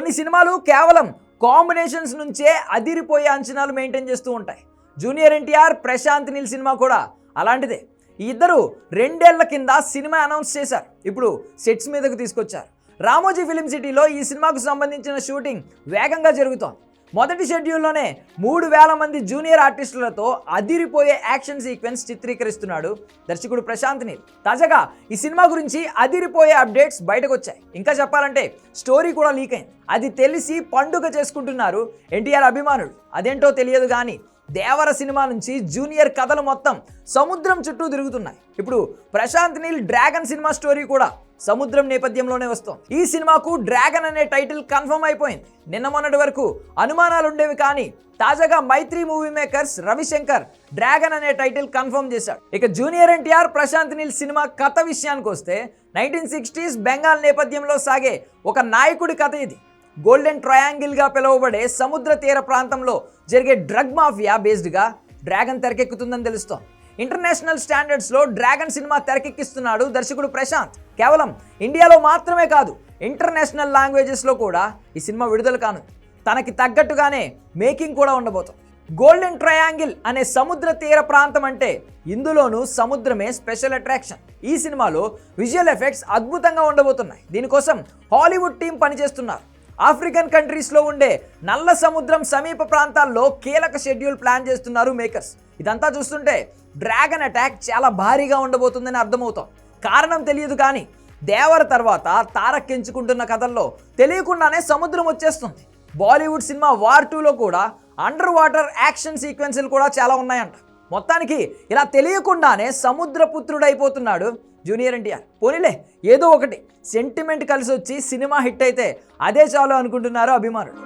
కొన్ని సినిమాలు కేవలం కాంబినేషన్స్ నుంచే అదిరిపోయే అంచనాలు మెయింటైన్ చేస్తూ ఉంటాయి. జూనియర్ ఎన్టీఆర్ ప్రశాంత్ నీల్ సినిమా కూడా అలాంటిదే. ఈ ఇద్దరు రెండేళ్ళ కింద సినిమా అనౌన్స్ చేశారు. ఇప్పుడు సెట్స్ మీదకు తీసుకొచ్చారు. రామోజీ ఫిలిం సిటీలో ఈ సినిమాకు సంబంధించిన షూటింగ్ వేగంగా జరుగుతోంది. మొదటి షెడ్యూల్లోనే మూడు వేల మంది జూనియర్ ఆర్టిస్టులతో అదిరిపోయే యాక్షన్ సీక్వెన్స్ చిత్రీకరిస్తున్నాడు దర్శకుడు ప్రశాంత్ని తాజాగా ఈ సినిమా గురించి అదిరిపోయే అప్డేట్స్ బయటకు వచ్చాయి ఇంకా చెప్పాలంటే స్టోరీ కూడా లీక్ అయింది. అది తెలిసి పండుగ చేసుకుంటున్నారు ఎన్టీఆర్ అభిమానులు. అదేంటో తెలియదు కానీ దేవర సినిమా నుంచి జూనియర్ కథలు మొత్తం సముద్రం చుట్టూ తిరుగుతున్నాయి. ఇప్పుడు Prashanth Neel dragon cinema story కూడా సముద్రం నేపథ్యంలోనే వస్తుంది. ఈ సినిమాకు డ్రాగన్ అనే టైటిల్ కన్ఫర్మ్ అయిపోయింది. నిన్న మొన్నటి వరకు అనుమానాలు ఉండేవి కానీ తాజాగా Mythri movie makers Ravishankar dragon అనే టైటిల్ కన్ఫర్మ్ చేశాడు. ఇక జూనియర్ ఎన్టీఆర్ ప్రశాంత్ నీల్ సినిమా కథ విషయానికి వస్తే నైన్టీన్ సిక్స్టీస్ బెంగాల్ నేపథ్యంలో సాగే ఒక నాయకుడి కథ ఇది. గోల్డెన్ ట్రయాంగిల్గా పిలువబడే సముద్ర తీర ప్రాంతంలో జరిగే డ్రగ్ మాఫియా బేస్డ్గా డ్రాగన్ తెరకెక్కుతుందని తెలుస్తోంది. ఇంటర్నేషనల్ స్టాండర్డ్స్లో డ్రాగన్ సినిమా తెరకెక్కిస్తున్నాడు దర్శకుడు ప్రశాంత్. కేవలం ఇండియాలో మాత్రమే కాదు ఇంటర్నేషనల్ లాంగ్వేజెస్లో కూడా ఈ సినిమా విడుదల కాను తనకి తగ్గట్టుగానే మేకింగ్ కూడా ఉండబోతుంది. గోల్డెన్ ట్రయాంగిల్ అనే సముద్ర తీర ప్రాంతం అంటే ఇందులోనూ సముద్రమే స్పెషల్ అట్రాక్షన్ ఈ సినిమాలో విజువల్ ఎఫెక్ట్స్ అద్భుతంగా ఉండబోతున్నాయి. దీనికోసం హాలీవుడ్ టీం పనిచేస్తున్నారు. ఆఫ్రికన్ కంట్రీస్లో ఉండే నల్ల సముద్రం సమీప ప్రాంతాల్లో కీలక షెడ్యూల్ ప్లాన్ చేస్తున్నారు మేకర్స్. ఇదంతా చూస్తుంటే డ్రాగన్ అటాక్ చాలా భారీగా ఉండబోతుందని అర్థమవుతాం. కారణం తెలియదు కానీ దేవర తర్వాత తారక్ ఎంచుకుంటున్న కథల్లో తెలియకుండానే సముద్రం వచ్చేస్తుంది. బాలీవుడ్ సినిమా వార్ టూలో కూడా అండర్ వాటర్ యాక్షన్ సీక్వెన్సులు కూడా చాలా ఉన్నాయంట. మొత్తానికి ఇలా తెలియకుండానే సముద్రపుత్రుడైపోతున్నాడు జూనియర్ ఎన్టీఆర్. పోనీలే ఏదో ఒకటి సెంటిమెంట్ కలిసి వచ్చి సినిమా హిట్ అయితే అదే చాలు అనుకుంటున్నారు అభిమానులు.